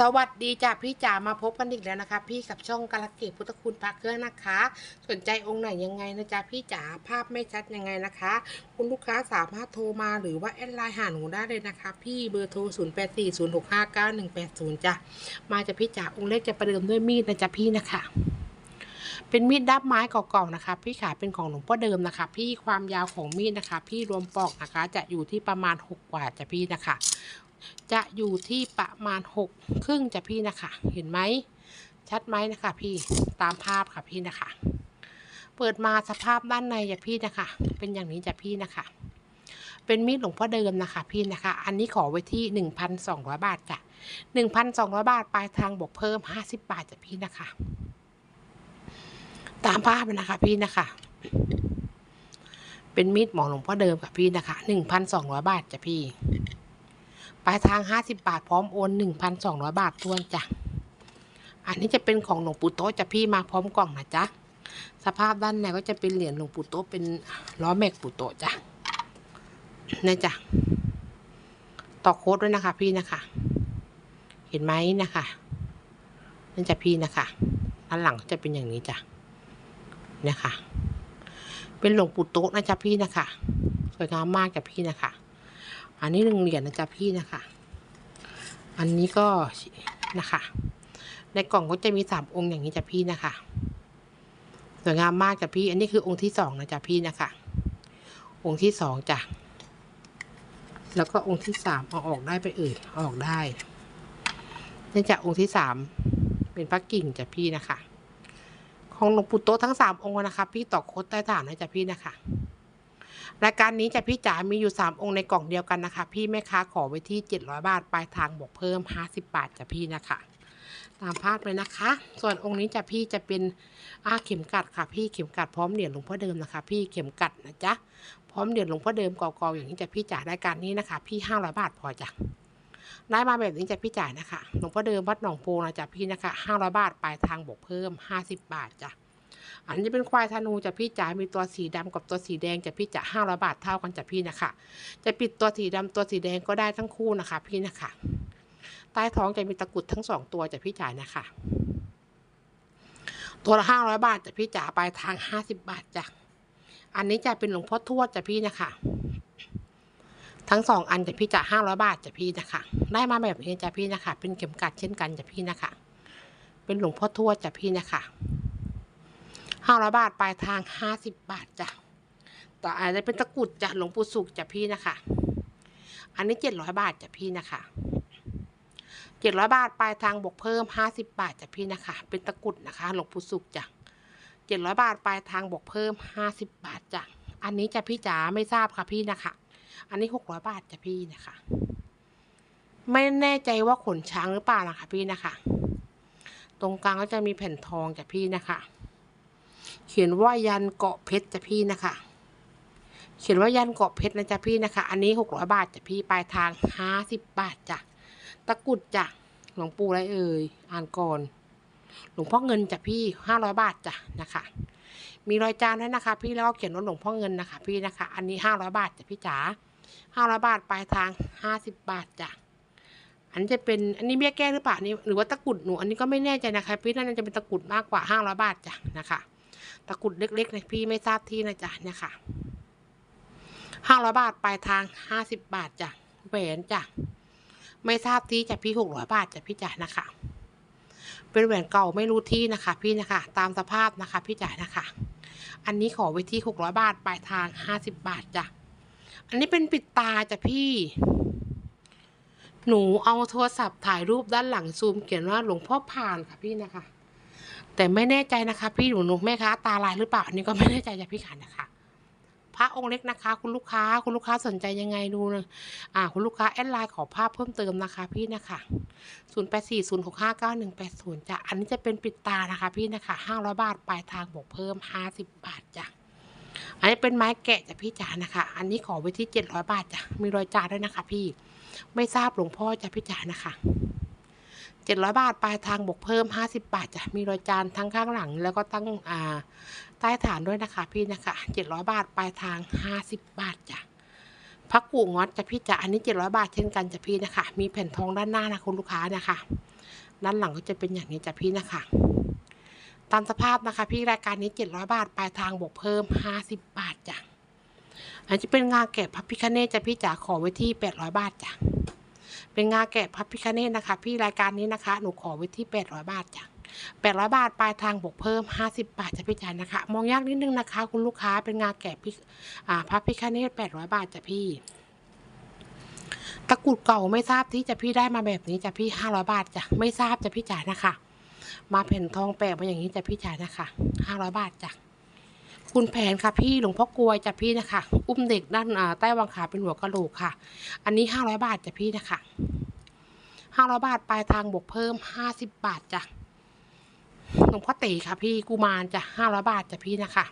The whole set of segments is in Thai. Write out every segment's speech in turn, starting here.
สวัสดีจ้ะพี่จ๋ามาพบกันอีกแล้วนะคะ พี่กับช่องกาลเกตพุทธคุณพระเครื่องนะคะ สนใจองค์ไหนยังไงนะจ๊ะพี่จ๋าภาพไม่ชัดยังไงนะคะ คุณลูกค้าสามารถโทรมาหรือว่าแอดไลน์หาหนูได้เลยนะคะ พี่เบอร์โทร 0 8 4 0 6 5 9 1 8 0จ้ะมาจากพี่จ๋าองค์เล็กจะประเดิมด้วยมีดนะจ๊ะพี่นะคะ เป็นมีดดับไม้เก่าๆนะคะ พี่ขาเป็นของหลวงพ่อเดิมนะคะ พี่ความยาวของมีดนะคะ พี่รวมปอกนะคะ จะอยู่ที่ประมาณ 6 กว่าจ้ะพี่นะคะ จะอยู่ที่ประมาณหกครึ่งจ้ะพี่นะคะ เห็นไหม ชัดไหมนะคะพี่ ตามภาพค่ะพี่นะคะ เปิดมาสภาพด้านในจ้ะพี่นะคะ เป็นอย่างนี้จ้ะพี่นะคะ เป็นมีดหลวงพ่อเดิมนะคะ พี่นะคะ อันนี้ขอไว้ที่หนึ่งพันสองร้อยบาทจ้ะหนึ่งพันสองร้อยบาทปลายทางบวกเพิ่มห้าสิบบาทจ้ะพี่นะคะ ตามภาพเลยนะคะพี่นะคะเป็นมีดหมอหลวงพ่อเดิมค่ะพี่นะคะหนึ่งพันสองร้อยบาทจ้ะพี่ ปลายทาง 50 บาท พร้อมโอน 1,200 บาททวนจ้ะ อันนี้จะเป็นของหลวงปู่โต๊ะจะพี่มาพร้อมกล่องนะจ๊ะ สภาพด้านในก็จะเป็นเหรียญหลวงปู่โต๊ะเป็นล้อแม็กปู่โต๊ะจ้ะนี่จ้ะ ต่อโค้ดด้วยนะคะ พี่นะคะ เห็นไหมนะคะนั่นจะพี่นะคะด้านหลังจะเป็นอย่างนี้จ้ะนะคะ เป็นหลวงปู่โต๊ะนะจ๊ะพี่นะคะ สวยงามมากจ้ะพี่นะคะ อันนี้หนึ่งเหรียญนะจ๊ะพี่นะคะ อันนี้ก็นะคะ ในกล่องก็จะมีสามองค์อย่างนี้จ้ะพี่นะคะสวยงามมากจ้ะพี่ อันนี้คือองค์ที่สองนะจ๊ะพี่นะคะ องค์ที่สองจ้ะแล้วก็องค์ที่สามเอาออกได้ไปเอ่ยเอาออกได้นี่จ้ะองค์ที่สามเป็นพระกิ่งจ้ะพี่นะคะ ของหลวงปู่โตทั้งสามองค์นะคะ พี่ต่อโค้ดใต้ฐานนะจ๊ะพี่นะคะ รายการนี้จะพี่จ๋ามีอยู่ 3 องค์ในกล่องเดียวกันนะคะ พี่แม่ค้าขอไว้ที่ 700 บาท ปลายทางบวกเพิ่ม 50 บาทจ้ะพี่นะคะ ตามภาพเลยนะคะ ส่วนองค์นี้จะพี่จะเป็นอาเข็มกัดค่ะ พี่เข็มกัดพร้อมเหรียญหลวงพ่อเดิมนะคะ พี่เข็มกัดนะจ๊ะพร้อมเหรียญหลวงพ่อเดิมก่าๆอย่างนี้จะพี่จ๋ารายการนี้นะคะ พี่500บาทพอจ้ะได้มาแบบนี้จะพี่จ่ายนะคะ หลวงพ่อเดิมวัดหนองโพนะจ๊ะพี่นะคะ500 บาทปลายทางบวกเพิ่ม 50 บาทจ้ะ อันนี้เป็นควายธนูจะพี่จ๋า มีตัวสีดำกับตัวสีแดงจะพี่จ๋าห้าร้อยบาทเท่ากันจะพี่นะคะ จะปิดตัวสีดำตัวสีแดงก็ได้ทั้งคู่นะคะ พี่นะคะ ใต้ท้องจะมีตะกุดทั้งสองตัวจะพี่จ๋านะคะ ตัวละห้าร้อยบาทจะพี่จ๋าปลายทางห้าสิบบาทจ้ะ อันนี้จะเป็นหลวงพ่อทวดจะพี่นะคะทั้งสองอันจะพี่จ๋าห้าร้อยบาทจะพี่นะคะ ได้มาแบบนี้จะพี่นะคะ เป็นเข็มกัดเช่นกันจะพี่นะคะ เป็นหลวงพ่อทวดจะพี่นะคะ ห้าร้อยบาทปลายทางห้าสิบบาทจ้ะต่ออาจจะเป็นตะกุดจ้ะหลวงปู่สุขจ้ะพี่นะคะ อันนี้เจ็ดร้อยบาทจ้ะพี่นะคะเจ็ดร้อยบาทปลายทางบวกเพิ่มห้าสิบบาทจ้ะพี่นะคะ เป็นตะกุดนะคะหลวงปู่สุขจ้ะเจ็ดร้อยบาทปลายทางบวกเพิ่มห้าสิบบาทจ้ะอันนี้จ้ะพี่จ๋าไม่ทราบค่ะพี่นะคะ อันนี้หกร้อยบาทจ้ะพี่นะคะ ไม่แน่ใจว่าขนช้างหรือเปล่านะคะพี่นะคะ ตรงกลางก็จะมีแผ่นทองจ้ะพี่นะคะ เขียนว่ายันเกาะเพชรจ้ะพี่นะคะ เขียนว่ายันเกาะเพชรนะจ๊ะพี่นะคะ อันนี้หกร้อยบาทจ้ะพี่ปลายทางห้าสิบบาทจ้ะตะกุดจ้ะหลวงปู่อะไรเอ่ยอ่านก่อน หลวงพ่อเงินจ้ะพี่ห้าร้อยบาทจ้ะนะคะ มีรอยจานด้วยนะคะ พี่แล้วก็เขียนว่าหลวงพ่อเงินนะคะ พี่นะคะ อันนี้ห้าร้อยบาทจ้ะพี่จ๋าห้าร้อยบาทปลายทางห้าสิบบาทจ้ะอันจะเป็นอันนี้เบี้ยแก้หรือเปล่านี่หรือว่าตะกุดหนูอันนี้ก็ไม่แน่ใจนะคะพี่น่าจะเป็นตะกุดมากกว่าห้าร้อยบาทจ้ะนะคะ ตะกรุดเล็กๆนะพี่ไม่ทราบที่นะจ๊ะเนี่ยค่ะห้าร้อยบาทปลายทางห้าสิบบาทจ้ะแหวนจ้ะไม่ทราบที่จ้ะพี่หกร้อยบาทจ้ะพี่จ๋านะคะ เป็นแหวนเก่าไม่รู้ที่นะคะ พี่นะคะ ตามสภาพนะคะพี่จ๋านะคะ อันนี้ขอไว้ที่หกร้อยบาทปลายทางห้าสิบบาทจ้ะอันนี้เป็นปิดตาจ้ะพี่ หนูเอาโทรศัพท์ถ่ายรูปด้านหลังซูมเขียนว่าหลวงพ่อผ่านค่ะพี่นะคะ แต่ไม่แน่ใจนะคะพี่หนูหนูแม่ค้าตาลายหรือเปล่าอันนี้ก็ไม่แน่ใจจะพี่ขันนะคะพระองค์เล็กนะคะ คุณลูกค้าคุณลูกค้าสนใจยังไงดูนะอ่าคุณลูกค้าแอดไลน์ขอภาพเพิ่มเติมนะคะ พี่นะคะศูนย์แปดสี่ศูนย์หกห้าเก้าหนึ่งแปดศูนย์จ้ะอันนี้จะเป็นปิดตานะคะ พี่นะคะห้าร้อยบาทปลายทางบวกเพิ่มห้าสิบบาทจ้ะอันนี้เป็นไม้แกะจ้ะพี่จ๋านะคะ อันนี้ขอไว้ที่เจ็ดร้อยบาทจ้ะมีรอยจานด้วยนะคะ พี่ไม่ทราบหลวงพ่อจ้ะพี่จ๋านะคะ เจ็ดร้อยบาท ปลายทางบวกเพิ่มห้าสิบาทจ้ะมีรอยจานทั้งข้างหลัง แล้วก็ตั้งอ่าใต้ฐานด้วยนะคะ พี่นะคะเจ็ดร้อยบาท ปลายทางห้าสิบบาทจ้ะพระกู่งอดจะพี่จ๋าอันนี้เจ็ดร้อยบาทเช่นกันจ้ะพี่นะคะ มีแผ่นทองด้านหน้านะคุณลูกค้านะคะ ด้านหลังก็จะเป็นอย่างนี้จ้ะพี่นะคะตามสภาพนะคะ พี่รายการนี้เจ็ดร้อยบาท ปลายทางบวกเพิ่มห้าสิบบาทจ้ะอันจะเป็นงานแกะพระพิคเนตจะพี่จ๋าขอไว้ที่แปดร้อยบาทจ้ะ เป็นงาแกะพระพิคเนตนะคะ พี่รายการนี้นะคะ หนูขอไว้ที่แปดร้อยบาทจ้ะแปดร้อยบาท ปลายทางบวกเพิ่มห้าสิบาทจะพี่จ๋ายนะคะ มองยากนิดนึงนะคะ คุณลูกค้าเป็นงาแกะพิอ่าพระพิคเนตแปดร้อยบาทจ้ะพี่ตะกรุดเก่าไม่ทราบที่จะพี่ได้มาแบบนี้จะพี่ห้าร้อยบาทจ้ะไม่ทราบจะพี่จ๋ายนะคะ มาแผ่นทองแปะมาอย่างนี้จะพี่จ๋ายนะคะห้าร้อยบาทจ้ะ คุณแผนค่ะพี่หลวงพ่อกลวยจะพี่นะคะ อุ้มเด็กด้านใต้วังขาเป็นหัวกะโหลกค่ะ อันนี้ห้าร้อยบาทจะพี่นะคะห้าร้อยบาทปลายทางบวกเพิ่มห้าสิบบาทจ้ะหลวงพ่อเต๋ค่ะพี่กุมารจ้ะห้าร้อยบาทจะพี่นะคะ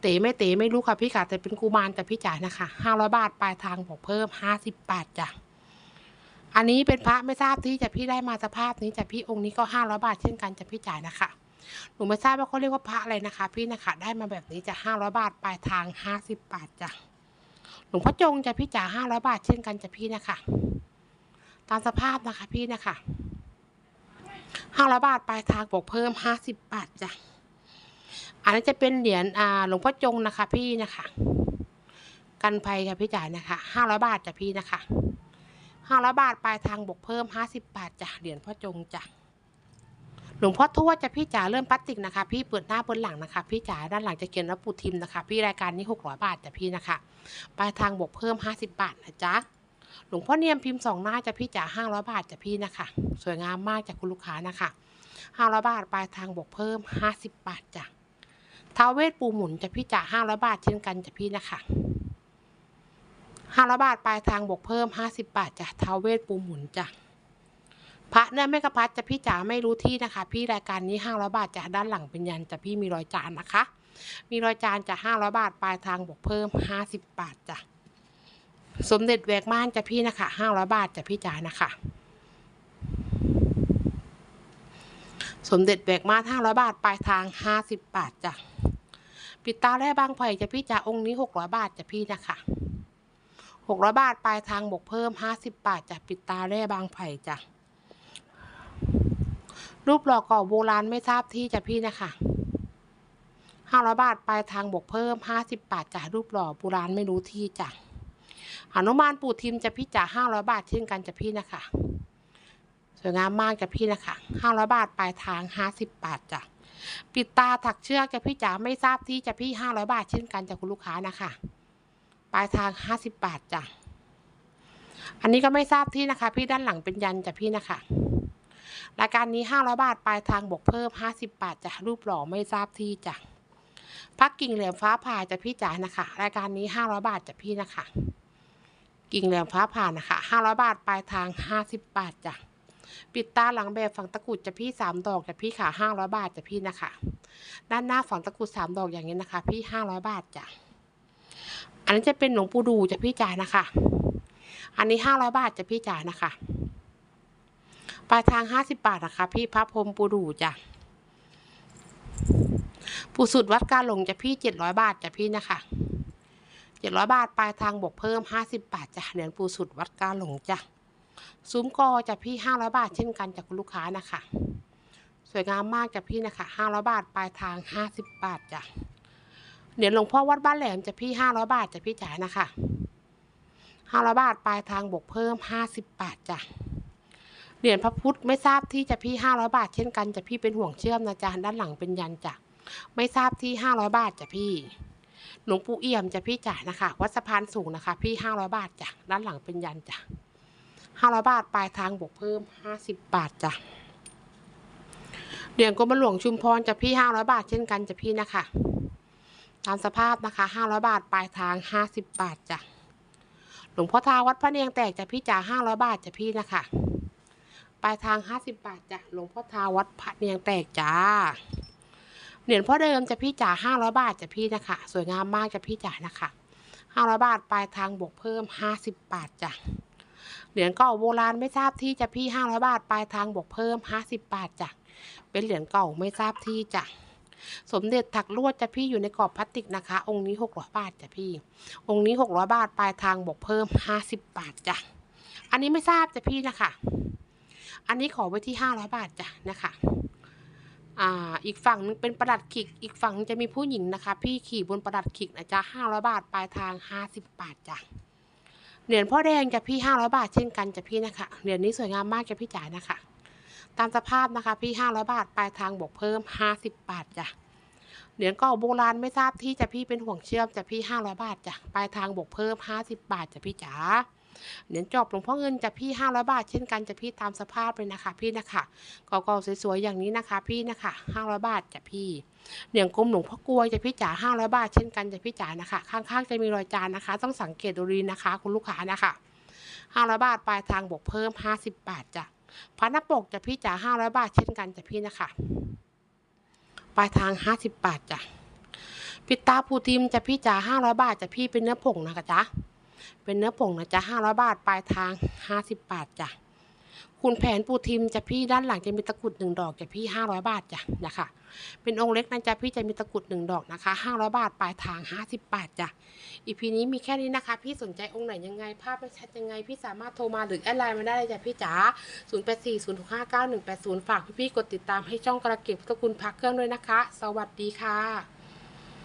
เต๋ไม่เต๋ไม่รู้ค่ะพี่ค่ะแต่เป็นกุมารแต่พี่จ๋านะคะห้าร้อยบาทปลายทางบวกเพิ่มห้าสิบบาทจ้ะอันนี้เป็นพระไม่ทราบที่จะพี่ได้มาสภาพนี้จะพี่องค์นี้ก็ห้าร้อยบาทเช่นกันจะพี่จ่ายนะคะ หนูไม่ทราบว่าเขาเรียกว่าพระอะไรนะคะ พี่นะคะ ได้มาแบบนี้จะห้าร้อยบาทปลายทางห้าสิบบาทจ้ะหลวงพ่อจงจะพี่จ่าห้าร้อยบาทเช่นกันจะพี่นะคะ ตามสภาพนะคะพี่นะคะห้าร้อยบาทปลายทางบวกเพิ่มห้าสิบบาทจ้ะอันนี้จะเป็นเหรียญอ่าหลวงพ่อจงนะคะ พี่นะคะ กันภัยค่ะพี่จ่ายนะคะห้าร้อยบาทจ้ะพี่นะคะห้าร้อยบาทปลายทางบวกเพิ่มห้าสิบบาทจ้ะเหรียญพ่อจงจ้ะ หลวงพ่อทวดจะพี่จ๋าเริ่มพลาสติกนะคะ พี่เปิดหน้าเปิดหลังนะคะ พี่จ๋าด้านหลังจะเขียนว่าปูทิมนะคะ พี่รายการนี้หกร้อยบาทจะพี่นะคะปลายทางบวกเพิ่มห้าสิบบาทนะจ๊ะหลวงพ่อเนียมพิมพ์สองหน้าจะพี่จ๋าห้าร้อยบาทจะพี่นะคะ สวยงามมากจากคุณลูกค้านะคะห้าร้อยบาทปลายทางบวกเพิ่มห้าสิบบาทจ้ะท้าวเวทปูหมุนจะพี่จ๋าห้าร้อยบาทเช่นกันจะพี่นะคะห้าร้อยบาทปลายทางบวกเพิ่มห้าสิบบาทจ้ะท้าวเวทปูหมุนจ้ะ พระเนื้อแม่กระพัดจะพี่จ๋าไม่รู้ที่นะคะ พี่รายการนี้ห้าร้อยบาทจะด้านหลังเป็นยันจะพี่มีรอยจานนะคะ มีรอยจานจะห้าร้อยบาทปลายทางบวกเพิ่มห้าสิบบาทจ้ะสมเด็จแวกม่านจะพี่นะคะห้าร้อยบาทจะพี่จ๋านะคะ สมเด็จแบกม่านห้าร้อยบาทปลายทางห้าสิบบาทจ้ะปิดตาแร่บางไผ่จะพี่จ๋าองค์นี้หกร้อยบาทจะพี่นะคะหกร้อยบาทปลายทางบวกเพิ่มห้าสิบบาทจากปิดตาแร่บางไผ่จ้ะ รูปหล่อก่อโบราณไม่ทราบที่จะพี่นะคะห้าร้อยบาทปลายทางบวกเพิ่มห้าสิบบาทจากรูปหล่อโบราณไม่รู้ที่จ้ะหนุมานปู่ทิมจะพี่จ๋าห้าร้อยบาทเช่นกันจะพี่นะคะสวยงามมากจะพี่นะคะห้าร้อยบาทปลายทางห้าสิบบาทจ้ะปิดตาถักเชือกจะพี่จ๋าไม่ทราบที่จะพี่ห้าร้อยบาทเช่นกันจากคุณลูกค้านะคะปลายทางห้าสิบบาทจ้ะอันนี้ก็ไม่ทราบที่นะคะ พี่ด้านหลังเป็นยันจ้ะพี่นะคะ รายการนี้ห้าร้อยบาท ปลายทางบวกเพิ่มห้าสิบบาทจ้ะรูปหล่อไม่ทราบที่จ้ะพักกิ่งเหลี่ยมฟ้าผ่าจะพี่จ๋านะคะ รายการนี้ห้าร้อยบาทจะพี่นะคะ กิ่งเหลี่ยมฟ้าผ่านะคะห้าร้อยบาท ปลายทางห้าสิบบาทจ้ะปิดตาหลังแบบฝั่งตะกุดจะพี่สามดอกจะพี่ขาห้าร้อยบาทจะพี่นะคะ ด้านหน้าฝั่งตะกุดสามดอกอย่างนี้นะคะ พี่ห้าร้อยบาทจ้ะอันนี้จะเป็นหลวงปู่ดูจะพี่จ่ายนะคะ อันนี้ห้าร้อยบาทจะพี่จ่ายนะคะ ปลายทางห้าสิบบาทนะคะพี่พระพรมปูดูจ้ะปูสุดวัดกาหลงจะพี่เจ็ดร้อยบาทจะพี่นะคะเจ็ดร้อยบาทปลายทางบวกเพิ่มห้าสิบบาทจ้ะเหรียญปูสุดวัดกาหลงจ้ะซุ้มกอจะพี่ห้าร้อยบาทเช่นกันจากคุณลูกค้านะคะ สวยงามมากจ้ะพี่นะคะห้าร้อยบาทปลายทางห้าสิบบาทจ้ะเหรียญหลวงพ่อวัดบ้านแหลมจะพี่ห้าร้อยบาทจะพี่จ๋านะคะห้าร้อยบาทปลายทางบวกเพิ่มห้าสิบบาทจ้ะ เหรียญพระพุทธไม่ทราบที่จะพี่ห้าร้อยบาทเช่นกันจะพี่เป็นห่วงเชื่อมนะจ๊ะด้านหลังเป็นยันจ้ะไม่ทราบที่ห้าร้อยบาทจ้ะพี่หลวงปู่เอี่ยมจะพี่จ๋านะคะ วัดสะพานสูงนะคะ พี่ห้าร้อยบาทจ้ะด้านหลังเป็นยันจ้ะห้าร้อยบาทปลายทางบวกเพิ่มห้าสิบบาทจ้ะเหรียญกรมหลวงชุมพรจะพี่ห้าร้อยบาทเช่นกันจะพี่นะคะตามสภาพนะคะห้าร้อยบาทปลายทางห้าสิบบาทจ้ะหลวงพ่อทาวัดพระเนียงแตกจะพี่จ๋าห้าร้อยบาทจะพี่นะคะ ปลายทางห้าสิบบาทจ้ะหลวงพ่อทาวัดพระเนียงแตกจ้าเหรียญพ่อเดิมจะพี่จ๋าห้าร้อยบาทจะพี่นะคะ สวยงามมากจะพี่จ๋านะคะห้าร้อยบาทปลายทางบวกเพิ่มห้าสิบบาทจ้ะเหรียญเก่าโบราณไม่ทราบที่จะพี่ห้าร้อยบาทปลายทางบวกเพิ่มห้าสิบบาทจ้ะเป็นเหรียญเก่าไม่ทราบที่จ้ะสมเด็จถักลวดจะพี่อยู่ในกรอบพลาสติกนะคะ องค์นี้หกร้อยบาทจ้ะพี่ องค์นี้หกร้อยบาทปลายทางบวกเพิ่มห้าสิบบาทจ้ะอันนี้ไม่ทราบจ้ะพี่นะคะ อันนี้ขอไว้ที่ห้าร้อยบาทจ้ะนะคะอ่าอีกฝั่งนึงเป็นประดัดขิก อีกฝั่งนึงจะมีผู้หญิงนะคะ พี่ขี่บนประดัดขิกนะจ๊ะห้าร้อยบาทปลายทางห้าสิบบาทจ้ะเหรียญพ่อแดงจะพี่ห้าร้อยบาทเช่นกันจะพี่นะคะเหรียญนี้สวยงามมากจะพี่จ๋านะคะ ตามสภาพนะคะพี่ห้าร้อยบาทปลายทางบวกเพิ่มห้าสิบบาทจ้ะเหรียญเก่าโบราณไม่ทราบที่จะพี่เป็นห่วงเชื่อมจะพี่ห้าร้อยบาทจ้ะปลายทางบวกเพิ่มห้าสิบบาทจะพี่จ๋า เหรียญจอบหลวงพ่อเงินจะพี่ห้าร้อยบาท เช่นกันจะพี่ตามสภาพเลยนะคะ พี่นะคะก่าๆสวยๆอย่างนี้นะคะ พี่นะคะห้าร้อยบาทจะพี่เหรียญกลมหลวงพ่อกลวยจะพี่จ๋าห้าร้อยบาท เช่นกันจะพี่จ๋านะคะ ข้างๆจะมีรอยจานนะคะ ต้องสังเกตดูดีนะคะ คุณลูกค้านะคะห้าร้อยบาทปลายทางบวกเพิ่มห้าสิบบาทจ้ะพระหน้าปกจะพี่จ๋าห้าร้อยบาท เช่นกันจะพี่นะคะปลายทางห้าสิบบาทจ้ะปิดตาปูทิมจะพี่จ๋าห้าร้อยบาทจะพี่เป็นเนื้อผงนะคะจ๊ะ เป็นเนื้อผงนะจ๊ะห้าร้อยบาท ปลายทางห้าสิบบาทจ้ะคุณแผนปูทิมจะพี่ด้านหลังจะมีตะกรุดหนึ่งดอกจะพี่ห้าร้อยบาทจ้ะนะคะเป็นองค์เล็กนะจ๊ะพี่จะมีตะกรุดหนึ่งดอกนะคะห้าร้อยบาทปลายทางห้าสิบบาทจ้ะอีพีนี้มีแค่นี้นะคะ พี่สนใจองค์ไหนยังไงภาพไม่ชัดยังไง พี่สามารถโทรมาหรือแอดไลน์มาได้เลยจ้ะพี่จ๋าศูนย์แปดสี่ศูนย์หกห้าเก้าหนึ่งแปดศูนย์ฝากพี่ๆกดติดตามให้ช่องกระเก็บพุทธคุณพักเครื่องด้วยนะคะ สวัสดีค่ะ